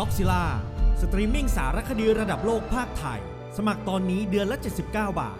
ด็อกซิล่าสตรีมมิ่งสารคดีระดับโลกภาคไทย สมัครตอนนี้เดือนละ 79 บาท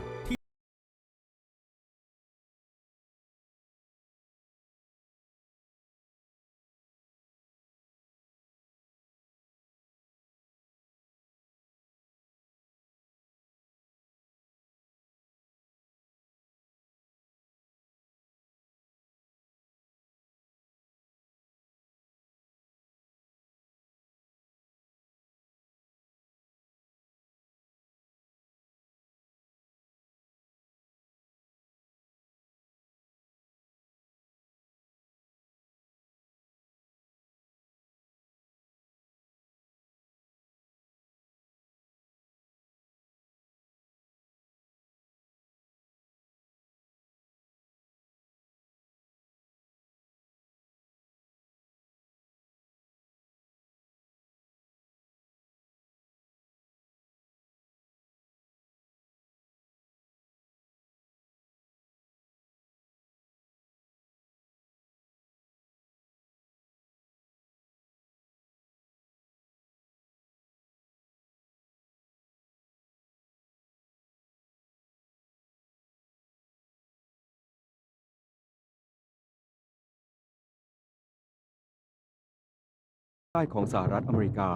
ใต้ของสหรัฐอเมริกา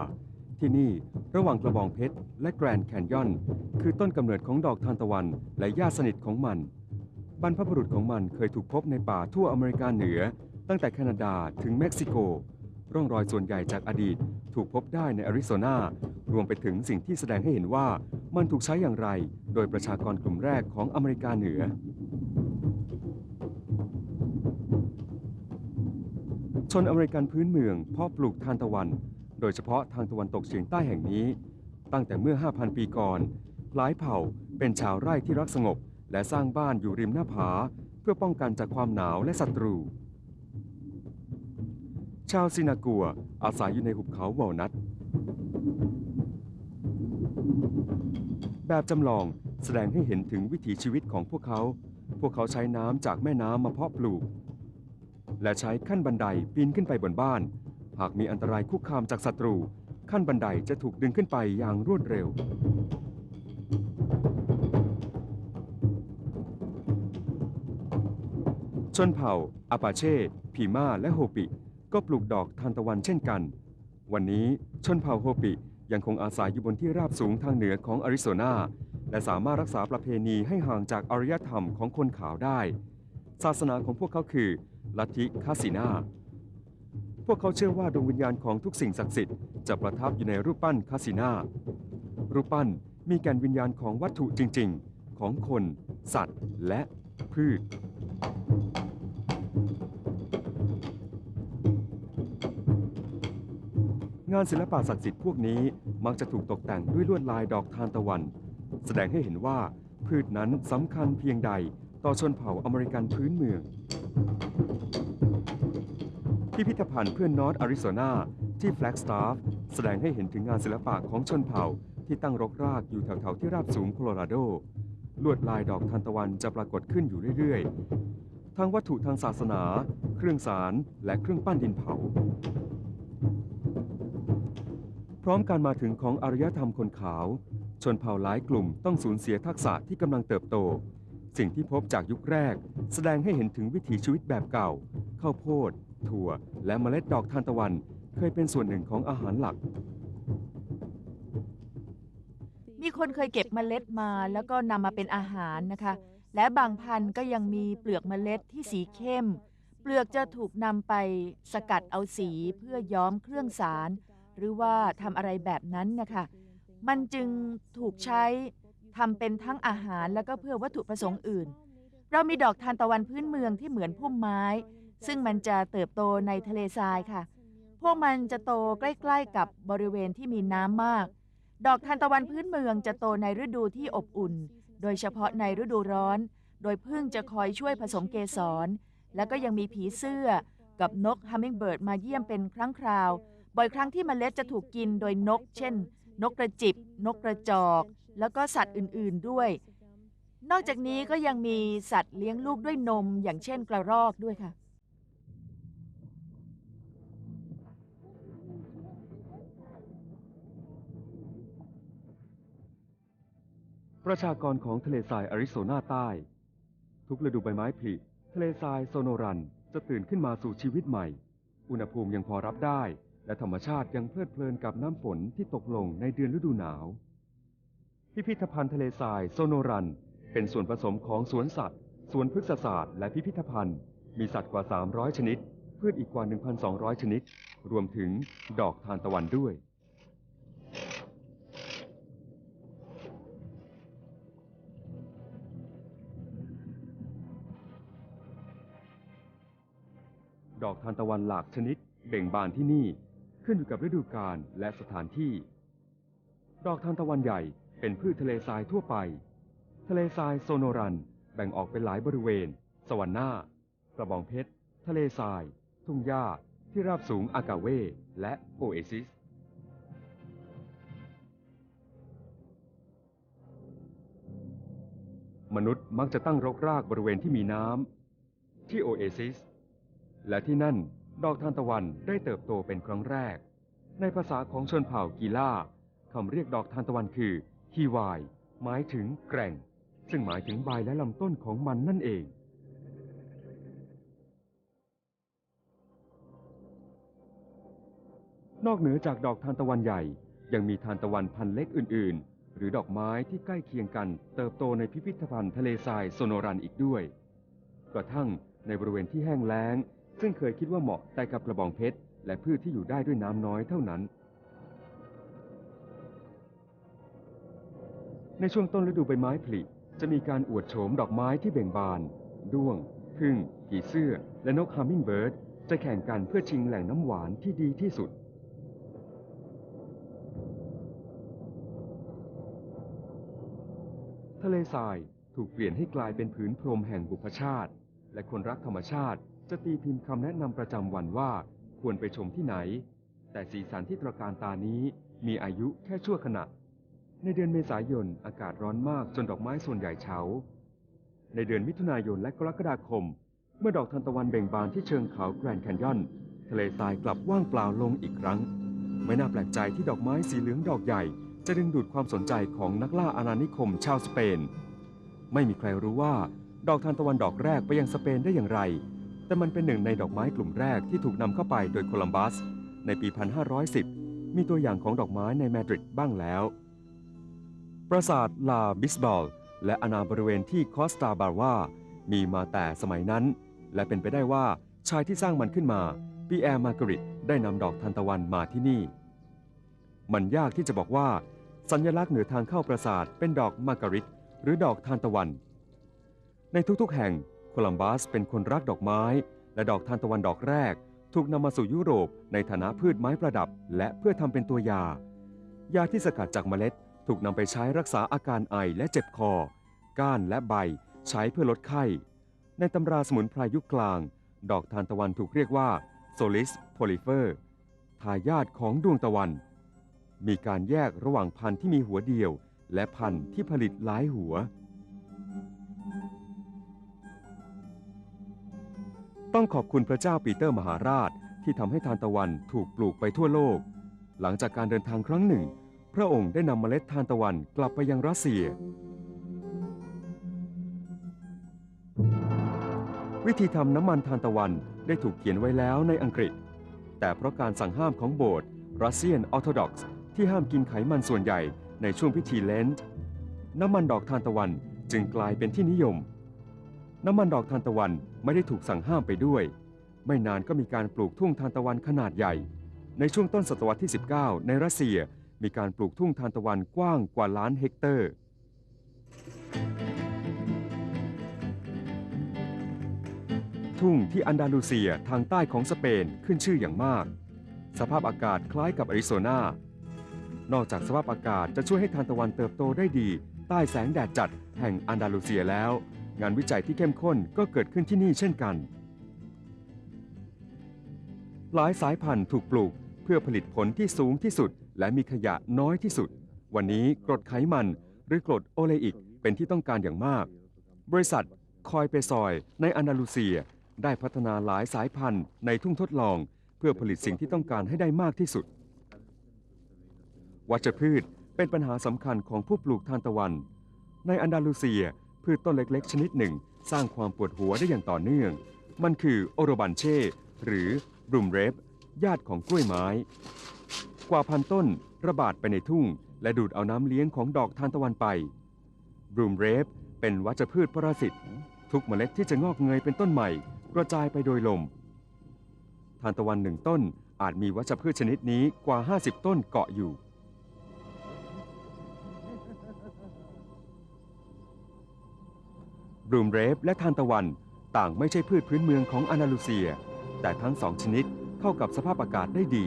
ที่นี่ระหว่างกระบองเพชรและแกรนด์แคนยอน คือต้นกำเนิดของดอกทานตะวันและญาติสนิทของมัน บรรพบุรุษของมันเคยถูกพบในป่าทั่วอเมริกาเหนือ ตั้งแต่แคนาดาถึงเม็กซิโก ร่องรอยส่วนใหญ่จากอดีตถูกพบได้ในอาริโซนารวมไปถึงสิ่งที่แสดงให้เห็นว่ามันถูกใช้อย่างไร โดยประชากรกลุ่มแรกของอเมริกาเหนือ ชนอเมริกันพื้นเมืองเพาะปลูกทานตะวัน โดยเฉพาะทางตะวันตกเฉียงใต้แห่งนี้ ตั้งแต่เมื่อ 5,000 ปีก่อน หลายเผ่าเป็นชาวไร่ที่รักสงบ และสร้างบ้านอยู่ริมหน้าผา เพื่อป้องกันจากความหนาวและศัตรู ชาวซินากัวอาศัยอยู่ในหุบเขาวอลนัทแบบจำลองแสดงให้เห็นถึงวิถีชีวิตของพวกเขา พวกเขาใช้น้ำจากแม่น้ำมาเพาะปลูก และใช้ขั้นบันไดปีนขึ้นไปบนบ้าน หากมีอันตรายคุกคามจากศัตรู ขั้นบันไดจะถูกดึงขึ้นไปอย่างรวดเร็ว ชนเผ่าอาปาเช่พีมาและโฮปิ ก็ปลูกดอกทานตะวันเช่นกัน วันนี้ชนเผ่าโฮปิยังคงอาศัยอยู่บนที่ราบสูงทางเหนือของอาริโซนาและสามารถรักษาประเพณีให้ห่างจากอารยธรรมของคนขาวได้ ศาสนาของพวกเขาคือ ลัทธิคาสินาพวกเขาเชื่อว่าดวงวิญญาณของทุกสิ่งศักดิ์สิทธิ์จะประทับอยู่ในรูปปั้นคาสินารูปปั้นมีแก่นวิญญาณของวัตถุจริง ๆ ของคน สัตว์ และพืช งานศิลปะศักดิ์สิทธิ์พวกนี้มักจะถูกตกแต่งด้วยลวดลายดอกทานตะวัน แสดงให้เห็นว่าพืชนั้นสำคัญเพียงใดต่อชนเผ่าอเมริกันพื้นเมือง พิพิธภัณฑ์เพื่อนนอร์ทอาริโซนาที่แฟลกสตาฟแสดงให้เห็นถึงงานศิลปะของชนเผ่าที่ตั้งรกรากอยู่แถวๆที่ราบสูงโคโลราโด ลวดลายดอกทานตะวันจะปรากฏขึ้นอยู่เรื่อยๆ ทั้งวัตถุทางศาสนา เครื่องสารและเครื่องปั้นดินเผา พร้อมการมาถึงของอารยธรรมคนขาว ชนเผ่าหลายกลุ่มต้องสูญเสียทักษะที่กำลังเติบโต สิ่งที่พบจากยุคแรก แสดงให้เห็นถึงวิถีชีวิตแบบเก่า ข้าวโพด ถั่ว และเมล็ดดอกทานตะวัน เคยเป็นส่วนหนึ่งของอาหารหลัก มีคนเคยเก็บเมล็ดมาแล้วก็นำมาเป็นอาหารนะคะ และบางพันธุ์ก็ยังมีเปลือกเมล็ดที่สีเข้ม เปลือกจะถูกนำไปสกัดเอาสีเพื่อย้อมเครื่องสาร หรือว่าทำอะไรแบบนั้นนะคะ มันจึงถูกใช้ ทำเป็นทั้งอาหารแล้วก็เพื่อวัตถุประสงค์อื่น เรามีดอกทานตะวันพื้นเมืองที่เหมือนพุ่มไม้ ซึ่งมันจะเติบโตในทะเลทรายค่ะ พวกมันจะโตใกล้ ๆ กับบริเวณที่มีน้ำมาก ดอกทานตะวันพื้นเมืองจะโตในฤดูที่อบอุ่น โดยเฉพาะในฤดูร้อน โดยพึ่งจะคอยช่วยผสมเกสร แล้วก็ยังมีผีเสื้อกับนกฮัมมิงเบิร์ดมาเยี่ยมเป็นครั้งคราว บ่อยครั้งที่เมล็ดจะถูกกินโดยนก เช่น นกกระจิบ นกกระจอก แล้วก็สัตว์อื่นๆด้วย นอกจากนี้ก็ยังมีสัตว์เลี้ยงลูกด้วยนม อย่างเช่นกระรอกด้วยค่ะ ประชากรของทะเลทรายอาริโซนาใต้ ทุกฤดูใบไม้ผลิทะเลทรายโซโนรันจะตื่นขึ้นมาสู่ชีวิตใหม่ อุณหภูมิยังพอรับได้ และธรรมชาติยังเพลิดเพลินกับน้ำฝนที่ตกลงในเดือนฤดูหนาว พิพิธภัณฑ์ทะเลทรายโซโนรัน เป็นส่วนผสมของสวนสัตว์ สวนพฤกษศาสตร์และพิพิธภัณฑ์ มีสัตว์กว่า 300 ชนิด พืชอีกกว่า 1,200 ชนิด รวมถึงดอกทานตะวันด้วย ดอกทานตะวันหลากชนิดเบ่งบานที่นี่ ขึ้นอยู่กับฤดูกาลและสถานที่ ดอกทานตะวันใหญ่ เป็นพืชทะเลทรายทั่วไป ทะเลทรายโซโนรัน แบ่งออกเป็นหลายบริเวณ สวรรค์หน้ากระบองเพชร ทะเลทราย ทุ่งหญ้า ที่ราบสูงอากาเว และโอเอซิส มนุษย์มักจะตั้งรกรากบริเวณที่มีน้ำ ที่โอเอซิส และที่นั่นดอกทานตะวันได้เติบโตเป็นครั้งแรก ในภาษาของชนเผ่ากีล่าคำเรียกดอกทานตะวันคือ ฮีวาย หมายถึงแกร่ง ซึ่งหมายถึงใบและลำต้นของมันนั่นเอง นอกเหนือจากดอกทานตะวันใหญ่ ยังมีทานตะวันพันธุ์เล็กอื่น ๆ หรือดอกไม้ที่ใกล้เคียงกัน เติบโตในพิพิธภัณฑ์ทะเลทรายโซโนรันอีกด้วย กระทั่งในบริเวณที่แห้งแล้ง ซึ่งเคยคิดว่าเหมาะแต่กับกระบองเพชรและพืชที่อยู่ได้ด้วยน้ำน้อยเท่านั้น ในช่วงต้นฤดูใบไม้ผลิจะมีการอวดโฉมดอกไม้ที่เบ่งบาน ด้วง พึ่ง ผีเสื้อ และนกฮัมมิงเบิร์ด จะแข่งกันเพื่อชิงแหล่งน้ำหวานที่ดีที่สุด ทะเลทรายถูกเปลี่ยนให้กลายเป็นผืนพรมแห่งบุพชาติ และคนรักธรรมชาติจะตีพิมพ์คำแนะนำประจำวันว่าควรไปชมที่ไหน แต่สีสันที่ตระการตานี้มีอายุแค่ชั่วขณะ ในเดือนเมษายนอากาศร้อนมากจนดอกไม้ส่วนใหญ่เฉา ในเดือนมิถุนายนและกรกฎาคม เมื่อดอกทานตะวันเบ่งบานที่เชิงเขาแกรนด์แคนยอน ทะเลทรายกลับว่างเปล่าลงอีกครั้ง ไม่น่าแปลกใจที่ดอกไม้สีเหลืองดอกใหญ่ จะดึงดูดความสนใจของนักล่าอาณานิคมชาวสเปน ไม่มีใครรู้ว่าดอกทานตะวันดอกแรกไปยังสเปนได้อย่างไร แต่มันเป็นหนึ่งในดอกไม้กลุ่มแรกที่ถูกนำเข้าไปโดยโคลัมบัส ในปี 1510 มีตัวอย่างของดอกไม้ในมาดริดบ้างแล้ว ปราสาทลาบิสบอลและอาณาบริเวณที่คอสตาบาวามีมาแต่สมัยนั้น และเป็นไปได้ว่าชายที่สร้างมันขึ้นมาปีแอร์มาร์กริตได้นำดอกทานตะวันมาที่นี่ มันยากที่จะบอกว่า สัญลักษณ์เหนือทางเข้าปราสาทเป็นดอกมาร์กริตหรือดอกทานตะวัน ในทุกๆแห่งโคลัมบัสเป็นคนรักดอกไม้ และดอกทานตะวันดอกแรก ถูกนำมาสู่ยุโรปในฐานะพืชไม้ประดับ และเพื่อทำเป็นตัวยา ยาที่สกัดจากเมล็ด ถูกนำไปใช้รักษาอาการไอและเจ็บคอ ก้านและใบใช้เพื่อลดไข้ ในตำราสมุนไพรยุคกลาง ดอกทานตะวันถูกเรียกว่าโซลิสโพลิเฟอร์ทายาทของดวงตะวัน มีการแยกระหว่างพันธุ์ที่มีหัวเดียว และพันธุ์ที่ผลิตหลายหัว ต้องขอบคุณพระเจ้าปีเตอร์มหาราชที่ทำให้ทานตะวันถูกปลูกไปทั่วโลก หลังจากการเดินทางครั้งหนึ่ง พระองค์ได้นำเมล็ดทานตะวันกลับไปยังรัสเซีย วิธีทำน้ำมันทานตะวันได้ถูกเขียนไว้แล้วในอังกฤษ แต่เพราะการสั่งห้ามของโบสถ์รัสเซียนออร์โธดอกซ์ที่ห้ามกินไขมันส่วนใหญ่ในช่วงพิธีเลนต์น้ำมันดอกทานตะวันจึงกลายเป็นที่นิยม น้ำมันดอกทานตะวันไม่ได้ถูกสั่งห้ามไปด้วย ไม่นานก็มีการปลูกทุ่งทานตะวันขนาดใหญ่ ในช่วงต้นศตวรรษที่ 19 ในรัสเซีย มีการปลูกทุ่งทานตะวันกว้างกว่าล้านเฮกเตอร์ ทุ่งที่อันดาลูเซียทางใต้ของสเปนขึ้นชื่ออย่างมาก สภาพอากาศคล้ายกับอาริโซนานอกจากสภาพอากาศจะช่วยให้ทานตะวันเติบโตได้ดี ใต้แสงแดดจัดแห่งอันดาลูเซียแล้ว งานวิจัยที่เข้มข้นก็เกิดขึ้นที่นี่เช่นกัน หลายสายพันธุ์ถูกปลูกเพื่อผลิตผลที่สูงที่สุด และมีขยะน้อยที่สุด วันนี้กรดไขมันหรือกรดโอเลอิกเป็นที่ต้องการอย่างมาก บริษัทคอยเปซอย ในอันดาลูเซียได้พัฒนาหลายสายพันธุ์ในทุ่งทดลอง เพื่อผลิตสิ่งที่ต้องการให้ได้มากที่สุด วัชพืชเป็นปัญหาสำคัญของผู้ปลูกทานตะวัน ในอันดาลูเซียพืชต้นเล็ก ๆ ชนิดหนึ่ง สร้างความปวดหัวได้อย่างต่อเนื่อง มันคือโอโรบันเช่ หรือบรูมเรฟญาติของกล้วยไม้ กว่าพันต้นระบาดไปในทุ่ง และดูดเอาน้ำเลี้ยงของดอกทานตะวันไปบรูมเรฟเป็นวัชพืชปรสิตทุกเมล็ดที่จะงอกเงยเป็นต้นใหม่ กระจายไปโดยลม ทานตะวันหนึ่งต้นอาจมีวัชพืชชนิดนี้กว่า 50 ต้นเกาะอยู่บรูมเรฟและทานตะวันต่างไม่ใช่พืชพื้นเมืองของอนาลูเซีย แต่ทั้งสองชนิดเข้ากับสภาพอากาศได้ดี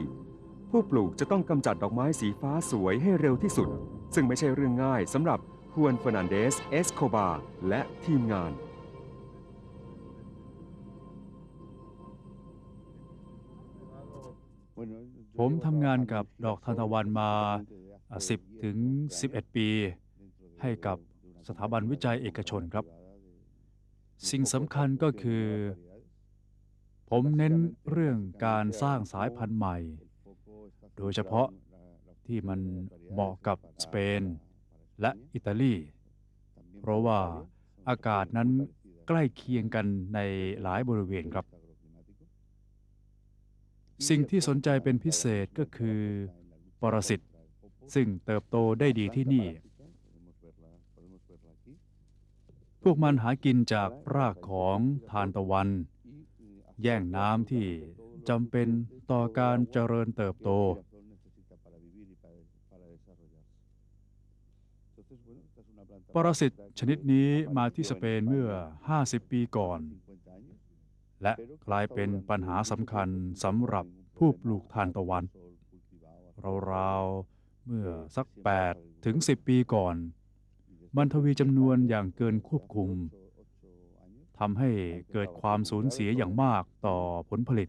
ผู้ปลูกจะต้องกำจัดดอกไม้สีฟ้าสวยให้เร็วที่สุด ซึ่งไม่ใช่เรื่องง่ายสำหรับฮวนเฟอร์นันเดส เอสโคบา และทีมงาน ผมทำงานกับดอกทานตะวันมา 10 ถึง 11 ปี ให้กับสถาบันวิจัยเอกชนครับ สิ่งสำคัญก็คือ ผมเน้นเรื่องการสร้างสายพันธุ์ใหม่ โดยเฉพาะที่มันเหมาะกับสเปนและอิตาลี เพราะว่าอากาศนั้นใกล้เคียงกันในหลายบริเวณครับ สิ่งที่สนใจเป็นพิเศษก็คือปรสิตซึ่งเติบโตได้ดีที่นี่ พวกมันหากินจากรากของทานตะวัน แย่งน้ำที่ จำเป็นต่อการเจริญเติบโต ปรสิตชนิดนี้มาที่สเปนเมื่อ 50 ปีก่อน และกลายเป็นปัญหาสำคัญสำหรับผู้ปลูกทานตะวัน ราวๆ เมื่อสัก 8 ถึง 10 ปีก่อน มันทวีจำนวนอย่างเกินควบคุมทำให้เกิดความสูญเสียอย่างมากต่อผลผลิต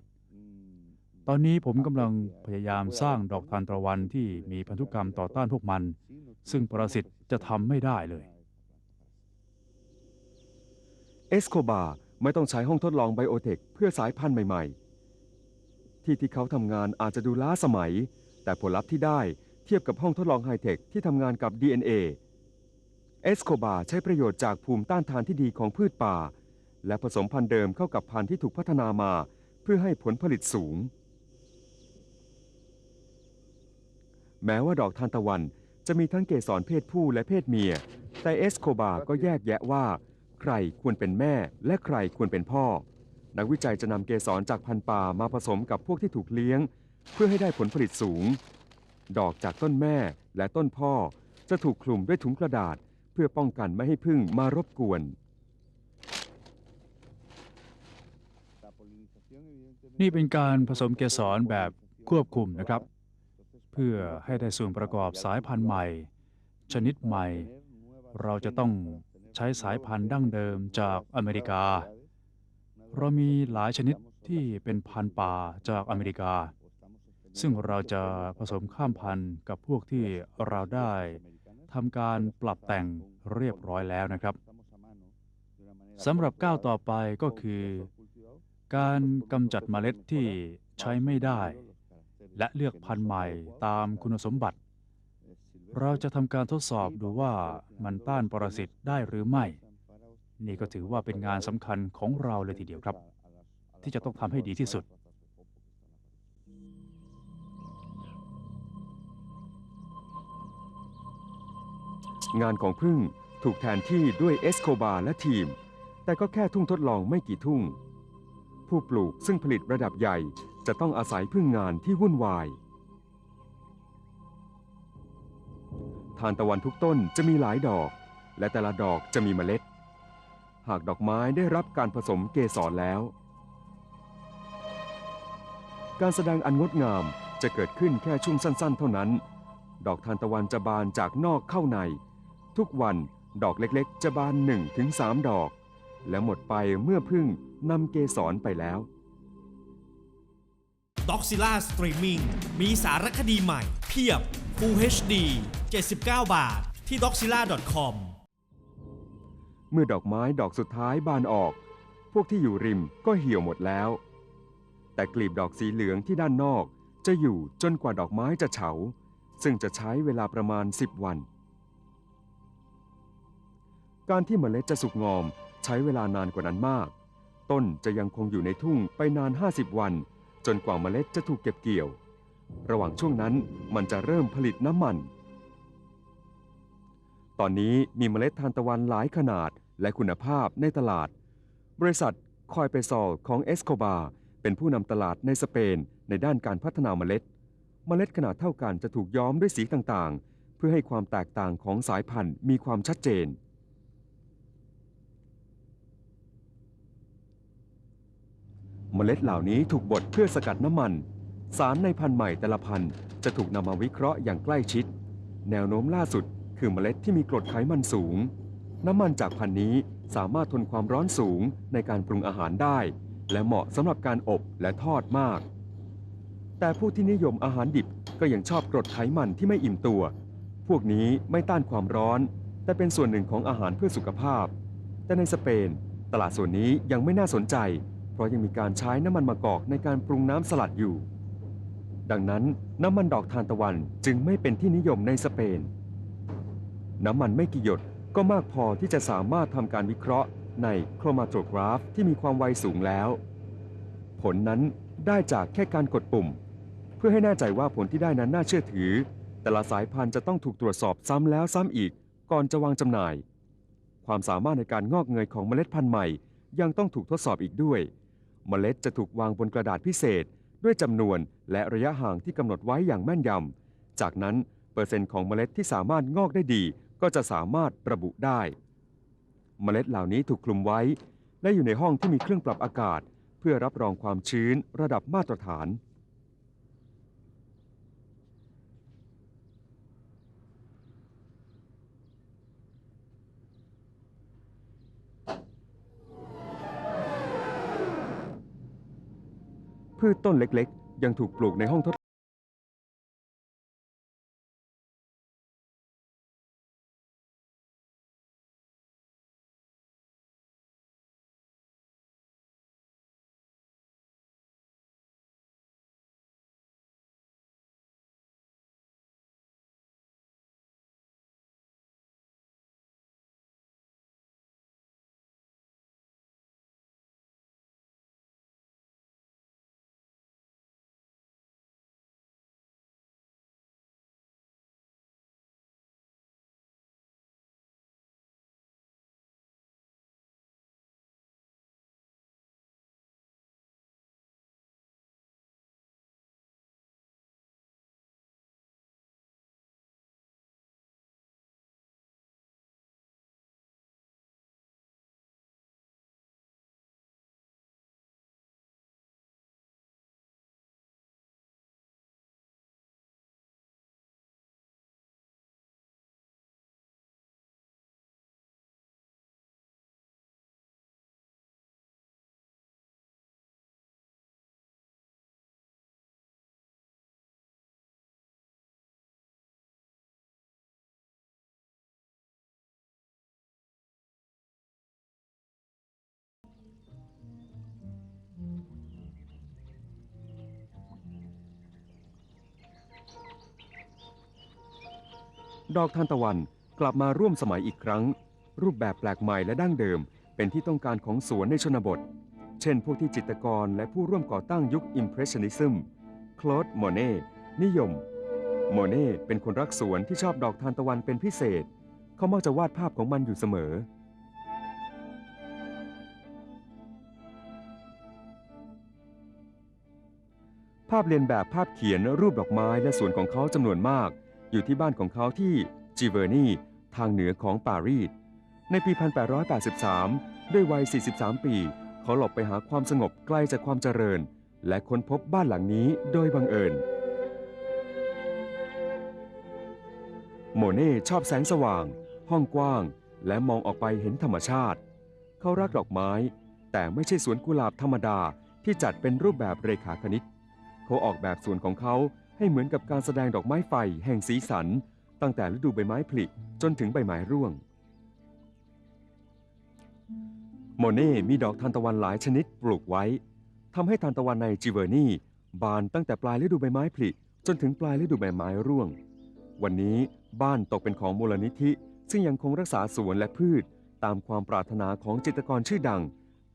ตอนนี้ผมกำลังพยายามสร้างดอกทานตะวันที่มีพันธุกรรมต่อต้านพวกมัน ซึ่งปรสิตจะทำไม่ได้เลย เอสโคบาไม่ต้องใช้ห้องทดลองไบโอเทคเพื่อสายพันธุ์ใหม่ ๆ ที่ที่เขาทำงานอาจจะดูล้าสมัย แต่ผลลัพธ์ที่ได้เทียบกับห้องทดลองไฮเทคที่ทำงานกับ DNA เอสโคบาใช้ประโยชน์จากภูมิต้านทานที่ดีของพืชป่า และผสมพันธุ์เดิมเข้ากับพันธุ์ที่ถูกพัฒนามา เพื่อให้ผลผลิตสูง แม้ว่าดอกทานตะวันจะมีทั้งเกสรเพศผู้และเพศเมีย แต่เอสโคบาก็แยกแยะว่า ใครควรเป็นแม่และใครควรเป็นพ่อ นักวิจัยจะนำเกสรจากพันป่ามาผสมกับพวกที่ถูกเลี้ยง เพื่อให้ได้ผลผลิตสูง ดอกจากต้นแม่และต้นพ่อจะถูกคลุมด้วยถุงกระดาษ เพื่อป้องกันไม่ให้พึ่งมารบกวน นี่เป็นการผสมเกสรแบบควบคุมนะครับ เพื่อให้ได้ส่วนประกอบสายพันธุ์ใหม่ ชนิดใหม่ เราจะต้องใช้สายพันธุ์ดั้งเดิมจากอเมริกา เรามีหลายชนิดที่เป็นพันธุ์ป่าจากอเมริกา ซึ่งเราจะผสมข้ามพันธุ์กับพวกที่เราได้ทำการปรับแต่งเรียบร้อยแล้วนะครับสำหรับก้าวต่อไปก็คือ การกำจัดเมล็ดที่ใช้ไม่ได้ และเลือกพันธุ์ใหม่ตามคุณสมบัติ เราจะทำการทดสอบดูว่ามันต้านปรสิตได้หรือไม่ นี่ก็ถือว่าเป็นงานสำคัญของเราเลยทีเดียวครับ ที่จะต้องทำให้ดีที่สุด งานของพึ่งถูกแทนที่ด้วยเอสโคบาและทีม แต่ก็แค่ทุ่งทดลองไม่กี่ทุ่ง ผู้ปลูกซึ่งผลิตระดับใหญ่ จะต้องอาศัยพึ่งงานที่วุ่นวาย ทานตะวันทุกต้นจะมีหลายดอก และแต่ละดอกจะมีเมล็ด หากดอกไม้ได้รับการผสมเกสรแล้ว การแสดงอันงดงามจะเกิดขึ้นแค่ช่วงสั้น ๆ เท่านั้น ดอกทานตะวันจะบานจากนอกเข้าใน ทุกวันดอกเล็กๆ จะบาน1-3 ดอก และหมดไปเมื่อพึ่งนำเกสรไปแล้ว d o c i l l a Streaming มีสารคดีใหม่ เพียบ Full HD 79 บาท ที่ doxilla.com เมื่อดอกไม้ดอกสุดท้ายบานออก พวกที่อยู่ริมก็เหี่ยวหมดแล้ว แต่กลีบดอกสีเหลืองที่ด้านนอกจะอยู่จนกว่าดอกไม้จะเฉา ซึ่งจะใช้เวลาประมาณ 10 วัน การที่เมล็ดจะสุกงอมใช้เวลานานกว่านั้นมาก ต้นจะยังคงอยู่ในทุ่งไปนาน 50 วัน จนกว่าเมล็ดจะถูกเก็บเกี่ยว ระหว่างช่วงนั้นมันจะเริ่มผลิตน้ำมัน ตอนนี้มีเมล็ดทานตะวันหลายขนาดและคุณภาพในตลาด บริษัทคอยเปซอลของเอสโคบาเป็นผู้นำตลาดในสเปนในด้านการพัฒนาเมล็ด เมล็ดขนาดเท่ากันจะถูกย้อมด้วยสีต่างๆ เพื่อให้ความแตกต่างของสายพันธุ์มีความชัดเจน เมล็ดเหล่านี้ถูกบดเพื่อสกัดน้ำมัน สารในพันธุ์ใหม่แต่ละพันธุ์จะถูกนำมาวิเคราะห์อย่างใกล้ชิด แนวโน้มล่าสุด คือเมล็ดที่มีกรดไขมันสูง น้ำมันจากพันธุ์นี้สามารถทนความร้อนสูงในการปรุงอาหารได้ และเหมาะสำหรับการอบและทอดมาก แต่ผู้ที่นิยมอาหารดิบก็ยังชอบกรดไขมันที่ไม่อิ่มตัว พวกนี้ไม่ต้านความร้อน แต่เป็นส่วนหนึ่งของอาหารเพื่อสุขภาพ แต่ในสเปน ตลาดส่วนนี้ยังไม่น่าสนใจ เพราะยังมีการใช้น้ำมันมะกอกในการปรุงน้ำสลัดอยู่ ดังนั้นน้ำมันดอกทานตะวันจึงไม่เป็นที่นิยมในสเปน น้ำมันไม่กี่หยดก็มากพอที่จะสามารถทำการวิเคราะห์ในโครมาโตกราฟที่มีความไวสูงแล้ว ผลนั้นได้จากแค่การกดปุ่ม เพื่อให้แน่ใจว่าผลที่ได้นั้นน่าเชื่อถือ แต่ละสายพันธุ์จะต้องถูกตรวจสอบซ้ำแล้วซ้ำอีก ก่อนจะวางจำหน่าย ความสามารถในการงอกเงยของเมล็ดพันธุ์ใหม่ ยังต้องถูกทดสอบอีกด้วย เมล็ดจะถูกวางบนกระดาษพิเศษ ด้วยจำนวนและระยะห่างที่กำหนดไว้อย่างแม่นยำ จากนั้นเปอร์เซ็นต์ของเมล็ดที่สามารถงอกได้ดี ก็จะสามารถระบุได้ เมล็ดเหล่านี้ถูกคลุมไว้ และอยู่ในห้องที่มีเครื่องปรับอากาศ เพื่อรับรองความชื้นระดับมาตรฐาน พืชต้นเล็กๆยังถูกปลูกในห้องทด ดอกทานตะวันกลับมาร่วมสมัยอีกครั้ง รูปแบบแปลกใหม่และดั้งเดิม เป็นที่ต้องการของสวนในชนบท เช่นพวกที่จิตรกรและผู้ร่วมก่อตั้งยุค Impressionism คลอดโมเน่นิยม โมเน่เป็นคนรักสวนที่ชอบดอกทานตะวันเป็นพิเศษ เขามักจะวาดภาพของมันอยู่เสมอภาพเรียนแบบภาพเขียนรูปดอกไม้และสวนของเขาจำนวนมาก อยู่ที่บ้านของเขาที่จิเวอร์นีทางเหนือของปารีส ในปี 1883 ด้วยวัย 43 ปี เขาหลบไปหาความสงบไกลจากความเจริญ และค้นพบบ้านหลังนี้โดยบังเอิญ โมเน่ชอบแสงสว่าง ห้องกว้าง และมองออกไปเห็นธรรมชาติ เขารักดอกไม้ แต่ไม่ใช่สวนกุหลาบธรรมดาที่จัดเป็นรูปแบบเรขาคณิต เขาออกแบบสวนของเขา ให้เหมือนกับการแสดงดอกไม้ไฟแห่งสีสัน ตั้งแต่ฤดูใบไม้ผลิจนถึงใบไม้ร่วง โมเน่มีดอกทานตะวันหลายชนิดปลูกไว้ทำให้ทานตะวันในจิเวอร์นีบานตั้งแต่ปลายฤดูใบไม้ผลิจนถึงปลายฤดูใบไม้ร่วง วันนี้บ้านตกเป็นของมูลนิธิ ซึ่งยังคงรักษาสวนและพืช ตามความปรารถนาของจิตรกรชื่อดัง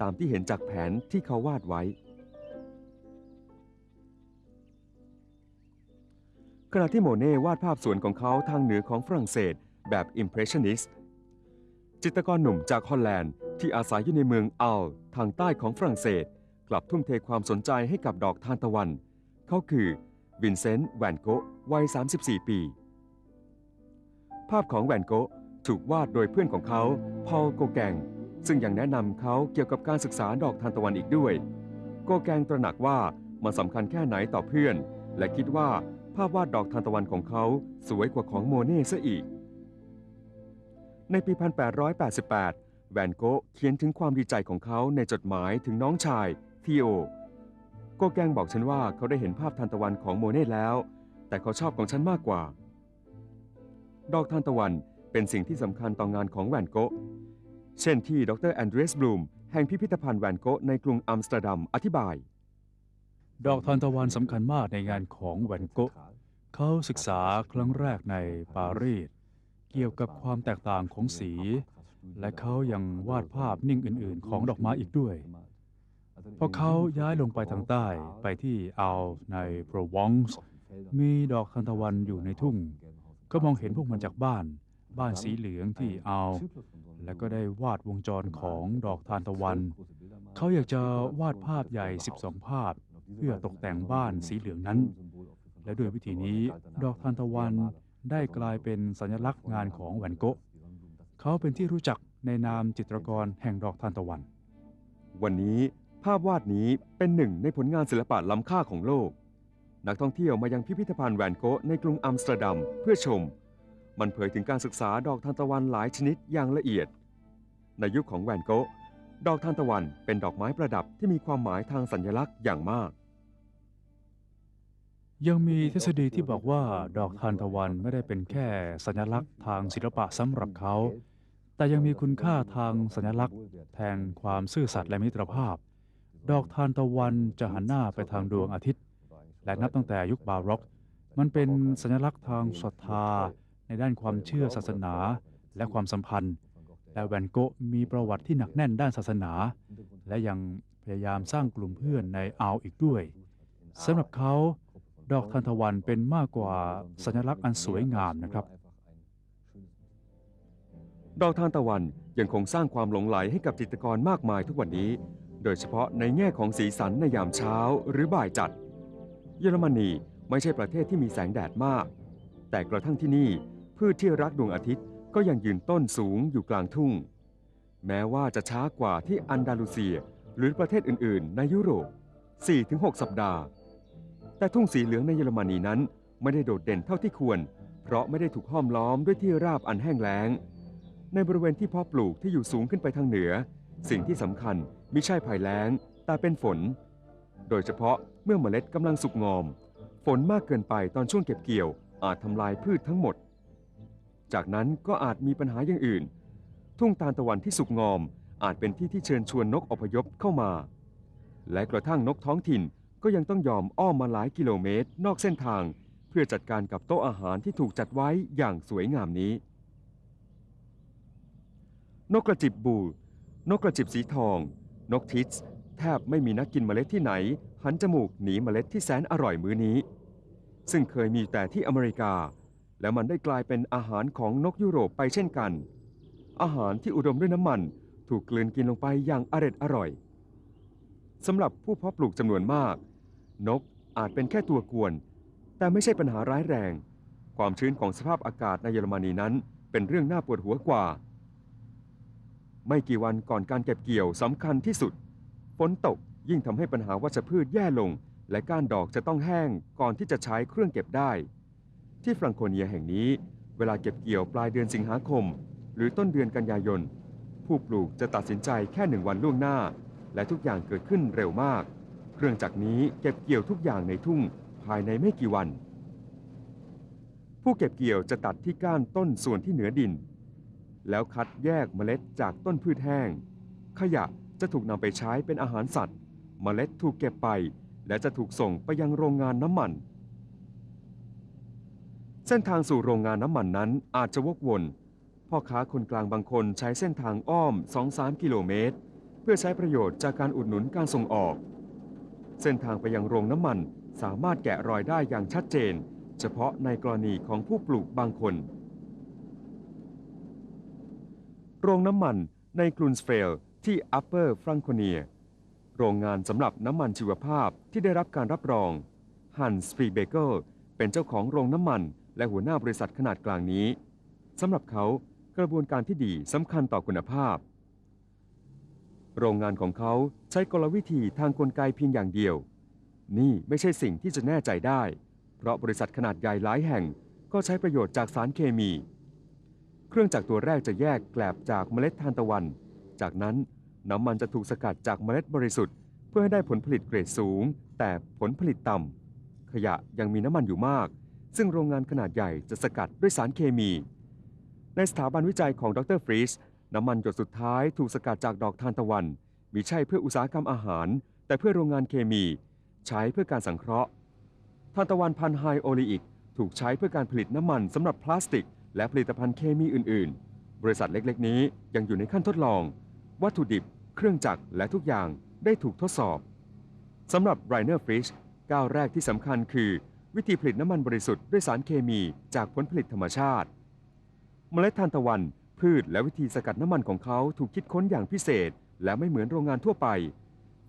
ตามที่เห็นจากแผนที่เขาวาดไว้ ขณะที่โมเน่วาดภาพสวนของเขาทางเหนือของฝรั่งเศสแบบ Impressionist จิตรกรหนุ่มจากฮอลแลนด์ที่อาศัยอยู่ในเมืองอัลทางใต้ของฝรั่งเศส กลับทุ่มเทความสนใจให้กับดอกทานตะวัน เขาคือวินเซนต์แวนโกะวัย 34 ปี ภาพของแวนโกะถูกวาดโดยเพื่อนของเขาพอลโกแกงซึ่งยังแนะนำเขาเกี่ยวกับการศึกษาดอกทานตะวันอีกด้วย โกแกงตระหนักว่ามันสำคัญแค่ไหนต่อเพื่อน และคิดว่า ภาพวาดดอกทานตะวันของเขาสวยกว่าของโมเน่ซะอีก ในปี 1888 แวนโกะเขียนถึงความดีใจของเขาในจดหมายถึงน้องชายทีโอโกแกงบอกฉันว่าเขาได้เห็นภาพทานตะวันของโมเน่แล้ว แต่เขาชอบของฉันมากกว่า ดอกทานตะวันเป็นสิ่งที่สำคัญต่องานของแวนโกะเช่นที่ดรแอนเดรสบลูมแห่งพิพิธภัณฑ์แวนโกะในกรุงอัมสเตอร์ดัมอธิบาย ดอกทานตะวันสำคัญมากในงานของแวนโกะเขาศึกษาครั้งแรกในปารีสเกี่ยวกับความแตกต่างของสี และเขายังวาดภาพนิ่งอื่น ๆ ของดอกไม้อีกด้วยพอเขาย้ายลงไปทางใต้ไปที่อัลในโปรวองส์มีดอกทานตะวันอยู่ในทุ่ง ก็มองเห็นพวกมันจากบ้าน บ้านสีเหลืองที่อัลและก็ได้วาดวงจรของดอกทานตะวัน เขาอยากจะวาดภาพใหญ่ 12 ภาพ เพื่อตกแต่งบ้านสีเหลืองนั้น และด้วยวิธีนี้ ดอกทานตะวันได้กลายเป็นสัญลักษณ์งานของแวนโกะเขาเป็นที่รู้จักในนามจิตรกรแห่งดอกทานตะวัน วันนี้ภาพวาดนี้เป็นหนึ่งในผลงานศิลปะล้ำค่าของโลก นักท่องเที่ยวมายังพิพิธภัณฑ์แวนโกะในกรุงอัมสเตอร์ดัมเพื่อชม มันเผยถึงการศึกษาดอกทานตะวันหลายชนิดอย่างละเอียด ในยุคของแวนโกะดอกทานตะวันเป็นดอกไม้ประดับที่มีความหมายทางสัญลักษณ์อย่างมาก ยังมีทฤษฎีที่บอกว่าดอกทานตะวันไม่ได้เป็นแค่สัญลักษณ์ทางศิลปะสำหรับเขา แต่ยังมีคุณค่าทางสัญลักษณ์ แทนความซื่อสัตย์และมิตรภาพ ดอกทานตะวันจะหันหน้าไปทางดวงอาทิตย์ และนับตั้งแต่ยุคบาร็อก มันเป็นสัญลักษณ์ทางศรัทธา ในด้านความเชื่อศาสนาและความสัมพันธ์และแวนโกะมีประวัติที่หนักแน่นด้านศาสนา และยังพยายามสร้างกลุ่มเพื่อนในอัลอีกด้วยสำหรับเขา ดอกทานตะวันเป็นมากกว่าสัญลักษณ์อันสวยงามนะครับ ดอกทานตะวันยังคงสร้างความหลงไหลให้กับจิตรกรมากมายทุกวันนี้ โดยเฉพาะในแง่ของสีสันในยามเช้าหรือบ่ายจัด เยอรมนีไม่ใช่ประเทศที่มีแสงแดดมาก แต่กระทั่งที่นี่พืชที่รักดวงอาทิตย์ก็ยังยืนต้นสูงอยู่กลางทุ่ง แม้ว่าจะช้ากว่าที่อันดาลูเซีย หรือประเทศอื่น ๆ ในยุโรป 4-6 สัปดาห์ แต่ทุ่งสีเหลืองในเยอรมนีนั้นไม่ได้โดดเด่นเท่าที่ควร เพราะไม่ได้ถูกห้อมล้อมด้วยที่ราบอันแห้งแล้ง ในบริเวณที่เพาะปลูกที่อยู่สูงขึ้นไปทางเหนือ สิ่งที่สำคัญมิใช่ภัยแล้ง แต่เป็นฝน โดยเฉพาะเมื่อเมล็ดกำลังสุกงอม ฝนมากเกินไปตอนช่วงเก็บเกี่ยว อาจทำลายพืชทั้งหมด จากนั้นก็อาจมีปัญหาอย่างอื่น ทุ่งตาลตะวันที่สุกงอมอาจเป็นที่ที่เชิญชวนนกอพยพเข้ามา และกระทั่งนกท้องถิ่น ก็ยังต้องยอมอ้อมมาหลายกิโลเมตร นอกเส้นทาง เพื่อจัดการกับโต๊ะอาหารที่ถูกจัดไว้อย่างสวยงามนี้ นกกระจิบบู นกกระจิบสีทอง นกทิสแทบไม่มีนักกินเมล็ดที่ไหน หันจมูกหนีเมล็ดที่แสนอร่อยมื้อนี้ ซึ่งเคยมีแต่ที่อเมริกา และมันได้กลายเป็นอาหารของนกยุโรปไปเช่นกัน อาหารที่อุดมด้วยน้ำมันถูกกลืนกินลงไปอย่างอร็ดอร่อยสำหรับผู้เพาะปลูกจำนวนมาก นกอาจเป็นแค่ตัวกวน แต่ไม่ใช่ปัญหาร้ายแรง ความชื้นของสภาพอากาศในเยอรมนีนั้นเป็นเรื่องน่าปวดหัวกว่า ไม่กี่วันก่อนการเก็บเกี่ยวสำคัญที่สุด ฝนตกยิ่งทำให้ปัญหาวัชพืชแย่ลง และก้านดอกจะต้องแห้งก่อนที่จะใช้เครื่องเก็บได้ ที่ฟรังโคเนียแห่งนี้ เวลาเก็บเกี่ยวปลายเดือนสิงหาคม หรือต้นเดือนกันยายน ผู้ปลูกจะตัดสินใจแค่หนึ่งวันล่วงหน้า และทุกอย่างเกิดขึ้นเร็วมาก เครื่องจักรนี้เก็บเกี่ยวทุกอย่างในทุ่งภายในไม่กี่วัน ผู้เก็บเกี่ยวจะตัดที่ก้านต้นส่วนที่เหนือดิน แล้วคัดแยกเมล็ดจากต้นพืชแห้ง ขยะจะถูกนำไปใช้เป็นอาหารสัตว์ เมล็ดถูกเก็บไป และจะถูกส่งไปยังโรงงานน้ำมัน เส้นทางสู่โรงงานน้ำมันนั้นอาจจะวกวนพ่อค้าคนกลางบางคนใช้เส้นทางอ้อม 2-3 กิโลเมตร เพื่อใช้ประโยชน์จากการอุดหนุนการส่งออก เส้นทางไปยังโรงน้ำมันสามารถแกะรอยได้อย่างชัดเจน เฉพาะในกรณีของผู้ปลูกบางคน โรงน้ำมันในกรุนสเฟลที่ Upper Franconia โรงงานสำหรับน้ำมันชีวภาพที่ได้รับการรับรองฮันสปีเบเกอร์เป็นเจ้าของโรงน้ำมัน และหัวหน้าบริษัทขนาดกลางนี้สำหรับเขากระบวนการที่ดีสำคัญต่อคุณภาพ โรงงานของเขาใช้กลวิธีทางกลไกเพียงอย่างเดียว นี่ไม่ใช่สิ่งที่จะแน่ใจได้ เพราะบริษัทขนาดใหญ่หลายแห่งก็ใช้ประโยชน์จากสารเคมี เครื่องจักรตัวแรกจะแยกแกลบจากเมล็ดทานตะวัน จากนั้นน้ำมันจะถูกสกัดจากเมล็ดบริสุทธิ์ เพื่อให้ได้ผลผลิตเกรดสูง แต่ผลผลิตต่ำขยะยังมีน้ำมันอยู่มาก ซึ่งโรงงานขนาดใหญ่จะสกัดด้วยสารเคมี ในสถาบันวิจัยของดรฟรีส น้ำมันหยดสุดท้ายถูกสกัดจากดอกทานตะวันมิใช่เพื่ออุตสาหกรรมอาหาร แต่เพื่อโรงงานเคมี ใช้เพื่อการสังเคราะห์ทานตะวันพันไฮโอลีอิก ถูกใช้เพื่อการผลิตน้ำมันสำหรับพลาสติก และผลิตภัณฑ์เคมีอื่น ๆ บริษัทเล็ก ๆ นี้ยังอยู่ในขั้นทดลอง วัตถุดิบ เครื่องจักรและทุกอย่างได้ถูกทดสอบสำหรับไรเนอร์ฟริชก้าวแรกที่สำคัญคือ วิธีผลิตน้ำมันบริสุทธิ์ด้วยสารเคมีจากผลผลิตธรรมชาติ เมล็ดทานตะวัน พืช และวิธีสกัดน้ำมันของเขาถูกคิดค้นอย่างพิเศษ และไม่เหมือนโรงงานทั่วไป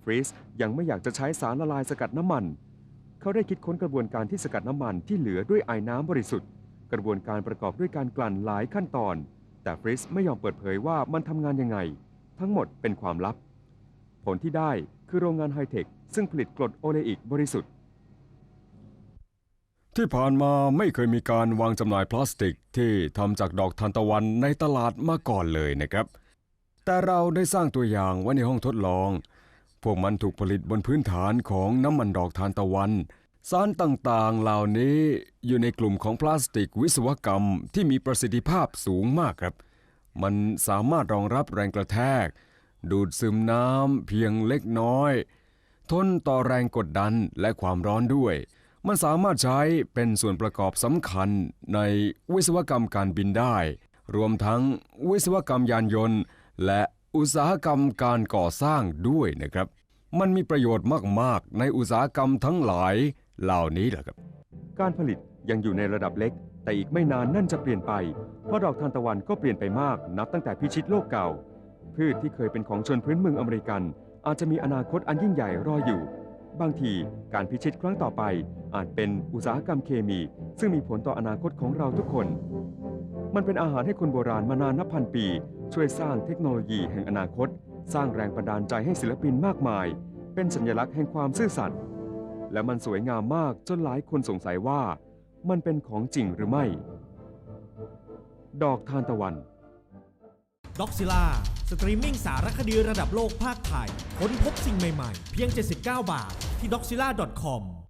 ฟริสยังไม่อยากจะใช้สารละลายสกัดน้ำมัน เขาได้คิดค้นกระบวนการที่สกัดน้ำมันที่เหลือด้วยไอ้น้ำบริสุทธิ์ กระบวนการประกอบด้วยการกลั่นหลายขั้นตอน แต่ฟริสไม่ยอมเปิดเผยว่ามันทำงานยังไง ทั้งหมดเป็นความลับ ผลที่ได้คือโรงงานไฮเทคซึ่งผลิตกรดโอเลอิกบริสุทธิ์ ที่ผ่านมาไม่เคยมีการวางจำหน่ายพลาสติกที่ทำจากดอกทานตะวันในตลาดมาก่อนเลยนะครับ แต่เราได้สร้างตัวอย่างไว้ในห้องทดลอง พวกมันถูกผลิตบนพื้นฐานของน้ำมันดอกทานตะวัน สารต่างๆ เหล่านี้อยู่ในกลุ่มของพลาสติกวิศวกรรมที่มีประสิทธิภาพสูงมากครับ มันสามารถรองรับแรงกระแทก ดูดซึมน้ำเพียงเล็กน้อย ทนต่อแรงกดดันและความร้อนด้วย มันสามารถใช้เป็นส่วนประกอบสำคัญในวิศวกรรมการบินได้ รวมทั้งวิศวกรรมยานยนต์ และอุตสาหกรรมการก่อสร้างด้วยนะครับ มันมีประโยชน์มาก ๆ ในอุตสาหกรรมทั้งหลายเหล่านี้แหละครับ การผลิตยังอยู่ในระดับเล็ก แต่อีกไม่นานนั่นจะเปลี่ยนไป เพราะดอกทานตะวันก็เปลี่ยนไปมาก นับตั้งแต่พิชิตโลกเก่า พืชที่เคยเป็นของชนพื้นเมืองอเมริกัน อาจจะมีอนาคตอันยิ่งใหญ่รออยู่ บางทีการพิชิตครั้งต่อไป อาจเป็นอุตสาหกรรมเคมี ซึ่งมีผลต่ออนาคตของเราทุกคน มันเป็นอาหารให้คนโบราณมานานนับพันปี ช่วยสร้างเทคโนโลยีแห่งอนาคต สร้างแรงบันดาลใจให้ศิลปินมากมาย เป็นสัญลักษณ์แห่งความซื่อสัตย์และมันสวยงามมากจนหลายคนสงสัยว่า มันเป็นของจริงหรือไม่ ดอกทานตะวันด็อกซิล่า สตรีมมิ่งสารคดีระดับโลกภาคไทย ค้นพบสิ่งใหม่ ๆ เพียง 79 บาท ที่ doxila.com